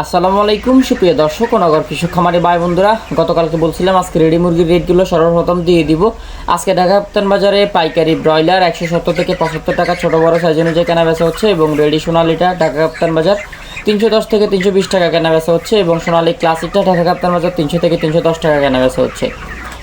আসসালামু আলাইকুম, সুপ্রিয় দর্শক নগর কৃষক খামারি ভাই বন্ধুরা। গতকালকে বলছিলাম আজকে রেডি মুরগির রেটগুলো সর্বপ্রথম দিয়ে দিব। আজকে ঢাকা কাপ্তান বাজারে পাইকারি ব্রয়লার একশো সত্তর থেকে পঁচাত্তর টাকা, ছোটো বড় সাইজ অনুযায়ী কেনা বেচা হচ্ছে এবং রেডি সোনালিটা ঢাকা কাপ্তান বাজার তিনশো দশ থেকে তিনশো বিশ টাকা কেনা বেচা হচ্ছে এবং সোনালি ক্লাসিকটা ঢাকা কাপ্তান বাজার তিনশো থেকে তিনশো দশ টাকা কেনা বেচা হচ্ছে।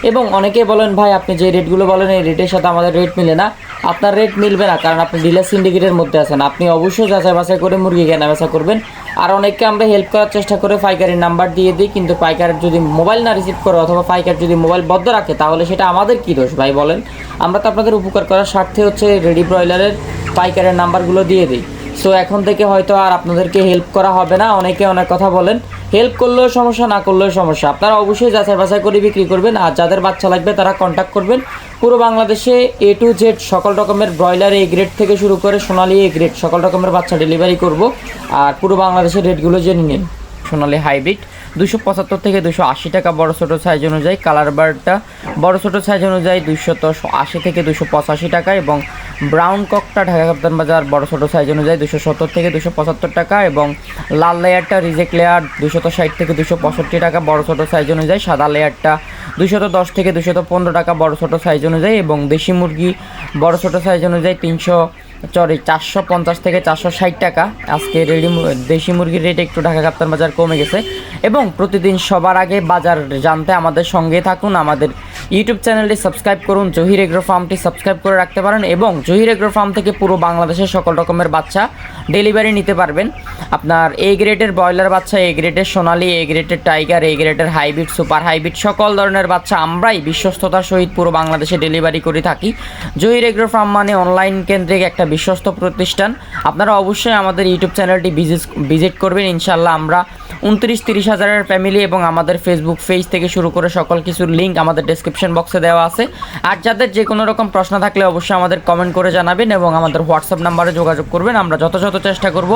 এবং অনেকেই বলেন, ভাই, আপনি যে রেটগুলো বলেন, এই রেটের সাথে আমাদের রেট মিলে না। আপনার রেট মিলবে না, কারণ আপনি ডিলার সিন্ডিকেটের মধ্যে আছেন। আপনি অবশ্যই যাচাই বাছাই করে মুরগি কেনা বেচা করবেন। আর অনেককে আমরা হেল্প করার চেষ্টা করে পাইকারের নাম্বার দিয়ে দিই, কিন্তু পাইকার যদি মোবাইল না রিসিভ করে অথবা পাইকার যদি মোবাইল বদ্ধ রাখে, তাহলে সেটা আমাদের কী দোষ ভাই বলেন? আমরা তো আপনাদের উপকার করার স্বার্থে হচ্ছে রেডি ব্রয়লারের পাইকারের নাম্বারগুলো দিয়ে দিই। সো এখন থেকে হয়তো আর আপনাদেরকে হেল্প করা হবে না। অনেকে অনেক কথা বলেন। হেল্প করলেও সমস্যা, না করলেও সমস্যা। আপনারা অবশ্যই যাচাই বাছাই করে বিক্রি করবেন। আর যাদের বাচ্চা লাগবে, তারা কন্ট্যাক্ট করবেন। পুরো বাংলাদেশে এ টু জেড সকল রকমের ব্রয়লার এ গ্রেড থেকে শুরু করে সোনালি এ গ্রেড সকল রকমের বাচ্চা ডেলিভারি করব। আর পুরো বাংলাদেশের রেটগুলো জেনে নিন। সোনালি হাইব্রিড, দুশো পঁচাত্তর থেকে দুশো আশি টাকা, বড় ছোটো সাইজ অনুযায়ী। কালার বারটা বড় ছোটো সাইজ অনুযায়ী দুশত আশি থেকে দুশো পঁচাশি টাকা এবং ব্রাউন ককটা ঢাকা কাপ্তান বাজার বড় ছোটো সাইজ অনুযায়ী দুশো সত্তর থেকে দুশো পঁচাত্তর টাকা এবং লাল লেয়ারটা রিজেক্ট লেয়ার দুশত ষাট থেকে দুশো পঁয়ষট্টি টাকা বড় ছোটো সাইজ অনুযায়ী সাদা লেয়ারটা দুশত দশ থেকে দুশত পনেরো টাকা বড় ছোটো সাইজ অনুযায়ী এবং দেশি মুরগি বড় ছোটো সাইজ অনুযায়ী তিনশো সরি চারশো পঞ্চাশ থেকে চারশো ষাট টাকা। আজকে রেডি দেশি মুরগির রেট একটু ঢাকা কাপ্তান বাজার কমে গেছে। এবং প্রতিদিন সবার আগে বাজার জানতে আমাদের সঙ্গে থাকুন। আমাদের ইউটিউব চ্যানেলটি সাবস্ক্রাইব করুন। জহির এগ্রো ফার্মটি সাবস্ক্রাইব করে রাখতে পারেন এবং জহির এগ্রো ফার্ম থেকে পুরো বাংলাদেশের সকল রকমের বাচ্চা ডেলিভারি নিতে পারবেন। আপনার এ গ্রেডের ব্রয়লার বাচ্চা এ গ্রেডের সোনালি এ গ্রেডের টাইগার এ গ্রেডের হাইব্রিড সুপার হাইব্রিড সকল ধরনের বাচ্চা আমরাই বিশ্বস্ততার সহিত পুরো বাংলাদেশে ডেলিভারি করে থাকি। জহির এগ্রো ফার্ম মানে অনলাইন কেন্দ্রিক একটা বিশ্বস্ত প্রতিষ্ঠান আপনারা অবশ্যই আমাদের ইউটিউব চ্যানেলটি ভিজিট ভিজিট করবেন। ইনশাল্লাহ আমরা উনত্রিশ, তিরিশ হাজারের ফ্যামিলি এবং আমাদের ফেসবুক পেজ থেকে শুরু করে সকল কিছুর লিঙ্ক আমাদের ডেসক্রিপশন বক্সে দেওয়া আছে। আর যাদের যে কোনো রকম প্রশ্ন থাকলে অবশ্যই আমাদের কমেন্ট করে জানাবেন এবং আমাদের হোয়াটসঅ্যাপ নাম্বারে যোগাযোগ করবেন। আমরা যথাযথ চেষ্টা করব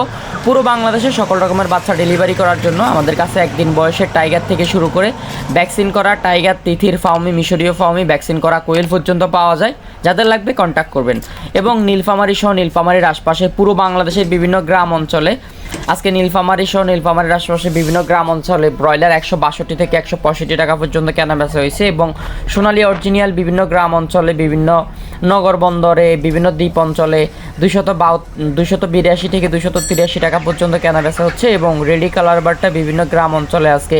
পুরো বাংলাদেশে সকল রকমের বাচ্চা ডেলিভারি করার জন্য। আমাদের কাছে একদিন বয়সের টাইগার থেকে শুরু করে ভ্যাকসিন করা টাইগার তিথির ফাউমি মিশরীয় ফাউমি ভ্যাকসিন করা, কোয়েল পর্যন্ত পাওয়া যায়। যাদের লাগবে কন্ট্যাক্ট করবেন। এবং নীলফামারি সহ নীলফামারির আশপাশে পুরো বাংলাদেশের বিভিন্ন গ্রাম অঞ্চলে আজকে নীলফামারি সহ নীলফামারির আশেপাশে বিভিন্ন গ্রাম অঞ্চলে ব্রয়লার একশো বাষট্টি থেকে একশো পঁয়ষট্টি টাকা পর্যন্ত কেনা বেচা হয়েছে এবং সোনালী অরিজিনিয়াল বিভিন্ন গ্রাম অঞ্চলে, বিভিন্ন নগর বন্দরে, বিভিন্ন দ্বীপ অঞ্চলে দুশত বাউ দুশত বিরাশি থেকে দুশত তিরাশি টাকা পর্যন্ত কেনা বেচা হচ্ছে এবং রেডি কালার বারটা বিভিন্ন গ্রাম অঞ্চলে আজকে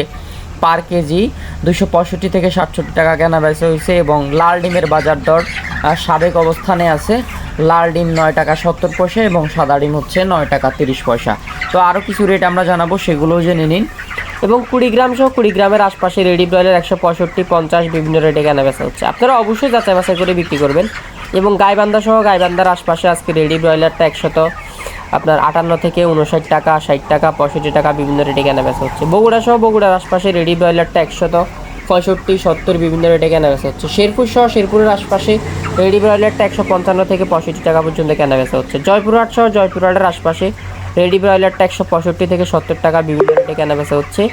পার কেজি দুশো পঁয়ষট্টি থেকে সাতষট্টি টাকা কেনা বেচা হয়েছে এবং লাল ডিমের বাজার দর সাবেক অবস্থানে আছে। লাল ডিম নয় টাকা সত্তর পয়সা এবং সাদা ডিম হচ্ছে নয় টাকা তিরিশ পয়সা। তো আরও কিছু রেট আমরা জানাব, সেগুলোও জেনে নিন। এবং কুড়িগ্রাম সহ কুড়িগ্রামের আশপাশে রেডি ব্রয়লার একশো পঁয়ষট্টি, পঞ্চাশ বিভিন্ন রেটে কেনা বেচা হচ্ছে। আপনারা অবশ্যই যাচাই বাছাই করে বিক্রি করবেন। এবং গাইবান্ধা সহ গাইবান্ধার আশপাশে আজকে রেডি ব্রয়লারটা একশত আপনার আটান্ন থেকে উনষাট টাকা, ষাট টাকা, পঁয়ষট্টি টাকা বিভিন্ন রেটে কেনা বেচা হচ্ছে। বগুড়া সহ বগুড়ার আশপাশে রেডি ব্রয়লারটা একশত পঁয়ষট্টি, সত্তর বিভিন্ন রেটে কেনা বেচা হচ্ছে। শেরপুর সহ শেরপুরের আশপাশে রেডি ব্রয়লারটা একশো পঞ্চান্ন থেকে পঁয়ষট্টি টাকা পর্যন্ত কেনা বেচা হচ্ছে। জয়পুরহাট সহ জয়পুরহাটের আশপাশে রেডি ব্রয়লারটা একশো পঁয়ষট্টি থেকে সত্তর টাকা বিভিন্ন রেটে কেনা বেচা হচ্ছে।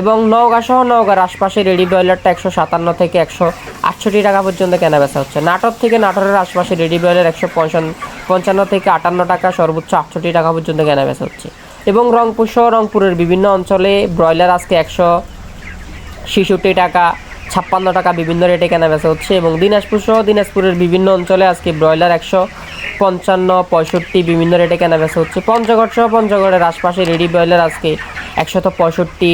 এবং নওগাঁ সহ নওগাঁর আশপাশে রেডি ব্রয়লারটা একশো সাতান্ন থেকে একশো আটষট্টি টাকা পর্যন্ত কেনা বেচা হচ্ছে। নাটক থেকে নাটোরের আশপাশে রেডি ব্রয়লার একশো পঞ্চান্ন থেকে আটান্ন টাকা, সর্বোচ্চ আটষট্টি টাকা পর্যন্ত কেনা বেচা হচ্ছে। এবং রংপুর সহ রংপুরের বিভিন্ন অঞ্চলে ব্রয়লার আজকে একশো ছেষট্টি টাকা, ছাপ্পান্ন টাকা বিভিন্ন রেটে কেনা বেচা হচ্ছে এবং দিনাজপুর সহ দিনাজপুরের বিভিন্ন অঞ্চলে আজকে ব্রয়লার একশো পঞ্চান্ন পঁয়ষট্টি বিভিন্ন রেটে কেনা বেচা হচ্ছে। পঞ্চগড় সহ পঞ্চগড়ের আশপাশে রেডি ব্রয়লার আজকে একশত পঁয়ষট্টি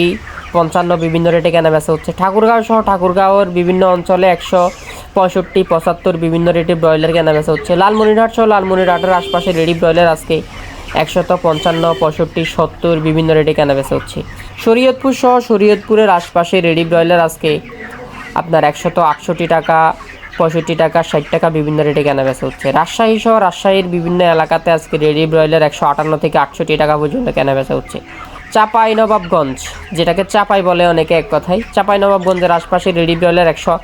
পঞ্চান্ন বিভিন্ন রেটে কেনা বেচা হচ্ছে। ঠাকুরগাঁও সহ ঠাকুরগাঁওয়ের বিভিন্ন অঞ্চলে একশো পঁয়ষট্টি, পঁচাত্তর বিভিন্ন রেটে ব্রয়লার কেনা বেচা হচ্ছে। লালমনিরহাট সহ লালমনিরহাটের আশপাশে রেডি ব্রয়লার আজকে একশত পঞ্চান্ন, পঁয়ষট্টি, সত্তর বিভিন্ন রেটে কেনা বেচা হচ্ছে। শরীয়তপুর সহ শরীয়তপুরের আশপাশে রেডি ব্রয়লার আজকে আপনার একশত আটষট্টি টাকা, পঁয়ষট্টি টাকা, ষাট টাকা বিভিন্ন রেটে কেনা বেচা হচ্ছে। রাজশাহী সহ রাজশাহীর বিভিন্ন এলাকাতে আজকে রেডি ব্রয়লার একশো আটান্ন থেকে আটষট্টি টাকা পর্যন্ত কেনা বেচা হচ্ছে। চাপাই নবাবগঞ্জ যেটাকে চাপাই বলে অনেকে এক কথায়। চাপাই নবাবগঞ্জের আশপাশে রেডি ব্রয়লার একশো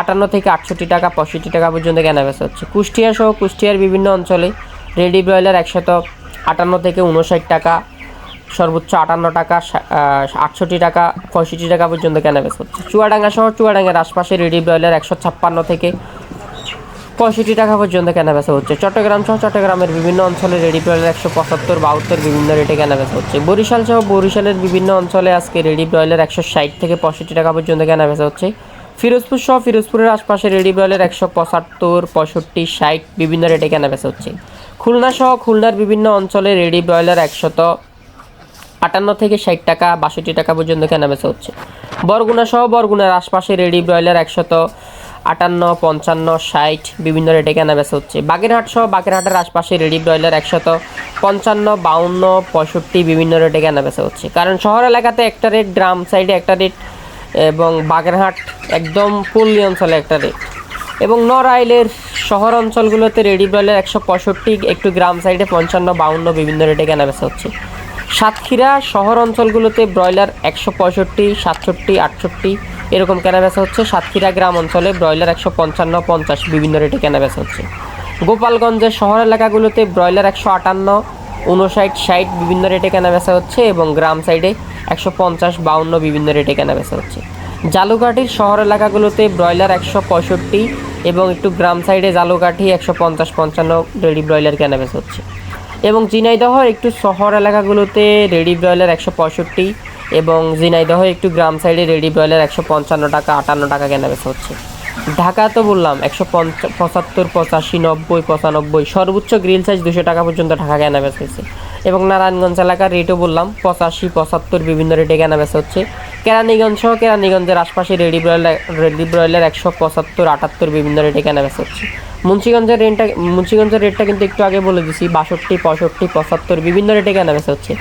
আটান্ন থেকে আটষট্টি টাকা, পঁয়ষট্টি টাকা পর্যন্ত কেনা বেচা হচ্ছে। কুষ্টিয়া সহ কুষ্টিয়ার বিভিন্ন অঞ্চলে রেডি ব্রয়লার একশত আটান্ন থেকে উনষাট টাকা, সর্বোচ্চ আটান্ন টাকা আটষট্টি টাকা, পঁয়ষট্টি টাকা পর্যন্ত কেনা বেচা হচ্ছে। চুয়াডাঙ্গা সহ চুয়াডাঙ্গার আশপাশে রেডি ব্রয়লার একশো ছাপ্পান্ন থেকে পঁয়ষট্টি টাকা পর্যন্ত কেনা বেচা হচ্ছে। চট্টগ্রাম সহ চট্টগ্রামের বিভিন্ন অঞ্চলে রেডি ব্রয়লার একশো পঁচাত্তর, বাহাত্তর বিভিন্ন রেটে কেনা বেচা হচ্ছে। বরিশাল সহ বরিশালের বিভিন্ন অঞ্চলে আজকে রেডি ব্রয়লার একশো ষাট থেকে পঁয়ষট্টি টাকা পর্যন্ত কেনা বেচা হচ্ছে। ফিরোজপুর সহ ফিরোজপুরের আশপাশে রেডি ব্রয়লার একশো পঁচাত্তর, পঁয়ষট্টি, ষাট বিভিন্ন রেটে কেনা বেচা হচ্ছে। খুলনা সহ খুলনার বিভিন্ন অঞ্চলে রেডি ব্রয়লার একশত আটান্ন থেকে ষাট টাকা, বাষট্টি টাকা পর্যন্ত কেনা বেচা হচ্ছে। বরগুনা সহ বরগুনার আশপাশে রেডি ব্রয়লার একশত আটান্ন, পঞ্চান্ন, ষাট, বিভিন্ন রেটে কেনা বেচা হচ্ছে। বাগেরহাট সহ বাগেরহাটের আশপাশে রেডি ব্রয়লার একশত পঞ্চান্ন, বাউন্ন, পঁয়ষট্টি, বিভিন্ন রেটে কেনা বেচা হচ্ছে। কারণ শহর এলাকাতে একটা রেট গ্রাম সাইডে একটা রেট এবং বাগেরহাট একদম পল্লী অঞ্চলে একটা রেট এবং নড়াইলের শহর অঞ্চলগুলোতে রেডি ব্রয়লার একশো পঁয়ষট্টি, একটু গ্রাম সাইডে পঞ্চান্ন, বাউন্ন, বিভিন্ন রেটে কেনা বেচা হচ্ছে। সাতক্ষীরা শহর অঞ্চলগুলোতে ব্রয়লার একশো পঁয়ষট্টি, সাতষট্টি, আটষট্টি এরকম কেনা বেচা হচ্ছে সাতক্ষীরা গ্রাম অঞ্চলে, ব্রয়লার একশো পঞ্চান্ন, পঞ্চাশ, বিভিন্ন রেটে কেনা বেচা হচ্ছে। গোপালগঞ্জের শহর এলাকাগুলোতে ব্রয়লার একশো আটান্ন, উনষাট, ষাট, বিভিন্ন রেটে কেনা বেচা হচ্ছে এবং গ্রাম সাইডে একশো পঞ্চাশ, বাউন্ন, বিভিন্ন রেটে কেনা বেচা হচ্ছে। জালুকাঠির শহর এলাকাগুলোতে ব্রয়লার একশো পঁয়ষট্টি এবং একটু গ্রাম সাইডে জালুকাঠি একশো পঞ্চাশ, পঞ্চান্ন রেডি ব্রয়লার কেনা বেচা হচ্ছে। এবং ঝিনাইদহ একটু শহর এলাকাগুলোতে রেডি ব্রয়লার একশো পঁয়ষট্টি এবং ঝিনাইদহ একটু গ্রাম সাইডে রেডি ব্রয়লার একশো পঞ্চান্ন টাকা, আটান্ন টাকা কেনা বেচা হচ্ছে। ঢাকা তো বললাম, একশো পঁচাত্তর, পঁচাশি, নব্বই, পঁচানব্বই, সর্বোচ্চ গ্রিল সাইজ দুশো টাকা পর্যন্ত ঢাকা কেনা বেচা হচ্ছে এবং নারায়ণগঞ্জ এলাকার রেটও বললাম, পঁচাশি, পঁচাত্তর বিভিন্ন রেটে কেনা বেচা হচ্ছে। কেরানীগঞ্জ সহ কেরানীগঞ্জের আশপাশে রেডি ব্রয়লার রেডি ব্রয়লার একশো পঁচাত্তর, আটাত্তর বিভিন্ন রেটে কেনা বেচা হচ্ছে। মুন্সিগঞ্জের রেটটা মুন্সিগঞ্জের রেটটা কিন্তু একটু আগে বলে দিছি, বাষট্টি, পঁয়ষট্টি, পঁচাত্তর, বিভিন্ন রেটে কেনা বেচা হচ্ছে।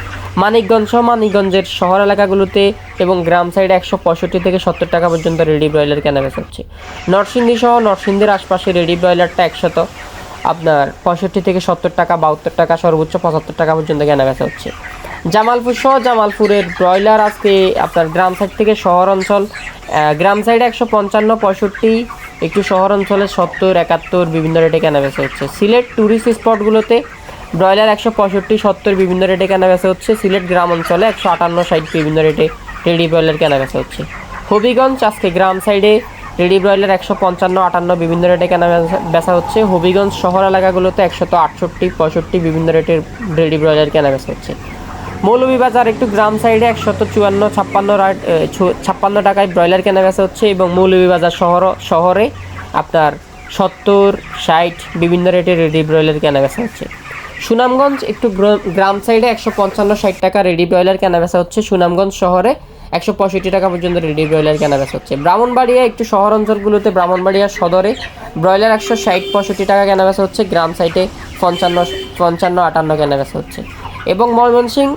মানিকগঞ্জ সহ মানিকগঞ্জের শহর এলাকাগুলোতে এবং গ্রাম সাইডে একশো পঁয়ষট্টি থেকে সত্তর টাকা পর্যন্ত রেডি ব্রয়লার কেনা বেচা হচ্ছে। নরসিংদী সহ নরসিংদীর আশপাশে রেডি ব্রয়লারটা একশত, আপনার পঁয়ষট্টি থেকে সত্তর টাকা, বাহাত্তর টাকা, সর্বোচ্চ পঁচাত্তর টাকা পর্যন্ত কেনা বেচা হচ্ছে। জামালপুর সহ জামালপুরের ব্রয়লার আজকে আপনার গ্রাম সাইড থেকে শহর অঞ্চল গ্রাম সাইডে একশো পঞ্চান্ন, পঁয়ষট্টি একটু শহর অঞ্চলে সত্তর, একাত্তর বিভিন্ন রেটে কেনা বেচা হচ্ছে। সিলেট ট্যুরিস্ট স্পটগুলোতে ব্রয়লার একশো পঁয়ষট্টি, সত্তর বিভিন্ন রেটে কেনা বেচা হচ্ছে। সিলেট গ্রাম অঞ্চলে একশো আটান্ন, ষাট বিভিন্ন রেটে রেডি ব্রয়লার কেনা বেচা হচ্ছে। হবিগঞ্জ, আজকে গ্রাম সাইডে রেডি ব্রয়লার একশো পঞ্চান্ন, আটান্ন বিভিন্ন রেটে কেনা বেচা হচ্ছে। হবিগঞ্জ শহর এলাকাগুলোতে একশত আটষট্টি, পঁয়ষট্টি বিভিন্ন রেটের রেডি ব্রয়লার কেনা বেচা হচ্ছে। মৌলভীবাজার একটু গ্রাম সাইডে একশত চুয়ান্ন, ছাপ্পান্ন ছাপ্পান্ন টাকায় ব্রয়লার কেনা বেচা হচ্ছে এবং মৌলভীবাজার শহর, শহরে আপনার সত্তর, ষাট বিভিন্ন রেটে রেডি ব্রয়লার কেনা বেচা হচ্ছে। সুনামগঞ্জ একটু গ্র- গ্রাম সাইডে একশো পঞ্চান্ন, ষাট টাকা রেডি ব্রয়লার কেনা বেচা হচ্ছে। সুনামগঞ্জ শহরে একশো পঁয়ষট্টি টাকা পর্যন্ত রেডি ব্রয়লার কেনা বেচা হচ্ছে। ব্রাহ্মণবাড়িয়া একটু শহর অঞ্চলগুলোতে ব্রাহ্মণবাড়িয়া সদরে ব্রয়লার একশো ষাট, পঁয়ষট্টি টাকা কেনা বেচা হচ্ছে। গ্রাম সাইডে পঞ্চান্ন পঞ্চান্ন, আটান্ন কেনা বেচা হচ্ছে। এবং ময়মনসিংহ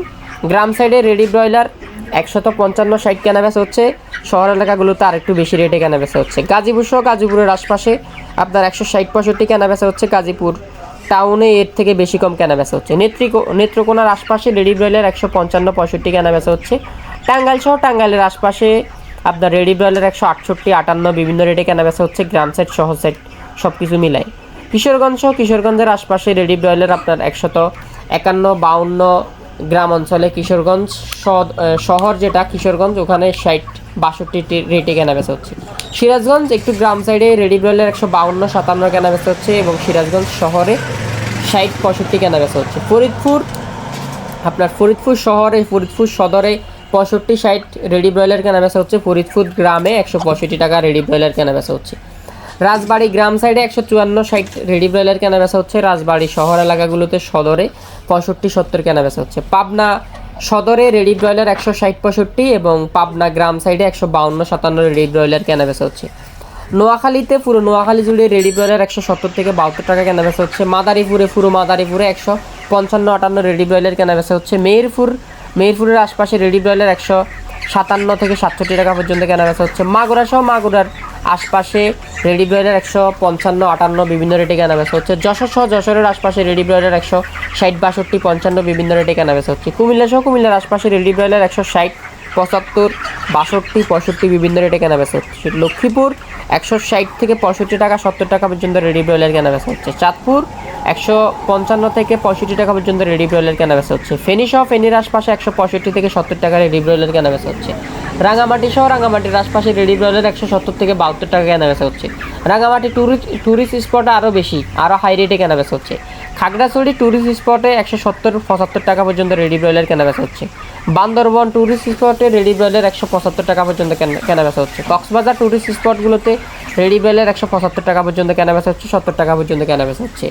গ্রাম সাইডে রেডি ব্রয়লার একশত পঞ্চান্ন ষাট কেনা বেচা হচ্ছে। শহর এলাকাগুলোতে আর একটু বেশি রেটে কেনা বেচা হচ্ছে। গাজীপুর সহ গাজীপুরের আশপাশে আপনার একশো ষাট পঁয়ষট্টি কেনা বেচা হচ্ছে। গাজীপুর টাউনে এর থেকে বেশি কম কেনা বেচা হচ্ছে। নেত্রিকো, নেত্রকোনার আশপাশে রেডি ব্রয়লার একশো পঞ্চান্ন পঁয়ষট্টি কেনা বেচা হচ্ছে। টাঙ্গাইল সহ টাঙ্গাইলের আশপাশে আপনার রেডি ব্রয়লার একশো আটষট্টি, আটান্ন বিভিন্ন রেটে কেনা বেচা হচ্ছে। গ্রাম সেট শহর সেট সব কিছু মিলাই। কিশোরগঞ্জ সহ কিশোরগঞ্জের আশপাশে রেডি ব্রয়লার আপনার একশত একান্ন, বাউন্ন গ্রাম অঞ্চলে কিশোরগঞ্জ শহর যেটা, কিশোরগঞ্জ, ওখানে ষাট, বাষট্টি রেটে কেনা বেচা হচ্ছে। সিরাজগঞ্জ, একটু গ্রাম সাইডে রেডি ব্রয়লার একশো বাউন্ন, সাতান্ন কেনা বেচা হচ্ছে এবং সিরাজগঞ্জ শহরে ষাট, পঁয়ষট্টি কেনা বেচা হচ্ছে। ফরিদপুর, আপনার ফরিদপুর শহরে, ফরিদপুর সদরে পঁয়ষট্টি, ষাট রেডি ব্রয়লার কেনা বেচা হচ্ছে। ফরিদপুর গ্রামে একশো পঁয়ষট্টি টাকা রেডি ব্রয়লার কেনা বেচা হচ্ছে। রাজবাড়ি গ্রাম সাইডে একশো চুয়ান্ন ষাট রেডি ব্রয়লার কেনা বেচা হচ্ছে। রাজবাড়ি শহর এলাকাগুলোতে সদরে পঁয়ষট্টি সত্তর কেনা বেচা হচ্ছে। পাবনা সদরে রেডি ব্রয়লার একশো ষাট পঁয়ষট্টি এবং পাবনা গ্রাম সাইডে একশো বাউন্ন সাতান্ন রেডি ব্রয়লার কেনা বেচা হচ্ছে। নোয়াখালীতে পুরো নোয়াখালী জুড়ে রেডি ব্রয়লার একশো সত্তর থেকে বাহাত্তর টাকা কেনা বেচা হচ্ছে। মাদারীপুরে পুরো মাদারীপুরে একশো পঞ্চান্ন আটান্ন রেডি ব্রয়লার কেনা বেচা হচ্ছে। মেহেরপুর, মেহেরপুরের আশপাশে রেডি ব্রয়লার একশো সাতান্ন থেকে সাতষট্টি টাকা পর্যন্ত কেনা বেচা হচ্ছে। মাগুরা সহ মাগুরার আশপাশে রেডি ব্রয়লার একশো পঞ্চান্ন, আটান্ন বিভিন্ন রেটে কেনা বেচা হচ্ছে। যশোর সহ যশোরের আশপাশে রেডি ব্রয়লার একশো ষাট, বাষট্টি, পঞ্চান্ন বিভিন্ন রেটে কেনা বেচা হচ্ছে। কুমিল্লা সহ কুমিল্লার আশপাশে রেডি ব্রয়লার একশো ষাট, পঁচাত্তর, বাষট্টি, পঁয়ষট্টি বিভিন্ন রেটে কেনা বেচা হচ্ছে। লক্ষ্মীপুর একশো ষাট থেকে পঁয়ষট্টি টাকা, সত্তর টাকা পর্যন্ত রেডি ব্রয়লার কেনা বেচা হচ্ছে। চাঁদপুর একশো পঞ্চান্ন থেকে পঁয়ষট্টি টাকা পর্যন্ত রেডি ব্রয়লার কেনা বেচা হচ্ছে। ফেনি সহ ফেনির আশপাশে একশো পঁয়ষট্টি থেকে সত্তর টাকা রেডি ব্রয়লার কেনা বেচা হচ্ছে। রাঙামাটি সহ রাঙামাটির আশপাশে রেডি ব্রয়লার একশো সত্তর থেকে বাহাত্তর টাকা কেনা বেচা হচ্ছে। রাঙামাটি ট্যুরিস্ট ট্যুরিস্ট স্পট আরও বেশি আরও হাই রেটে কেনা বেচা হচ্ছে। খাগড়াছড়ি ট্যুরিস্ট স্পটে একশো সত্তর, পঁচাত্তর টাকা পর্যন্ত রেডি ব্রয়লার কেনা বেচা হচ্ছে। বান্দরবন ট্যুরিস্ট স্পটে রেডি ব্রয়লার একশো পঁচাত্তর টাকা পর্যন্ত কেনা- কেনা বেচা হচ্ছে। কক্সবাজার ট্যুরিস্ট স্পটগুলোতে রেডি ব্রয়লার একশো পঁচাত্তর টাকা পর্যন্ত কেনা বেচা হচ্ছে, সত্তর টাকা পর্যন্ত কেনা বেচা হচ্ছে।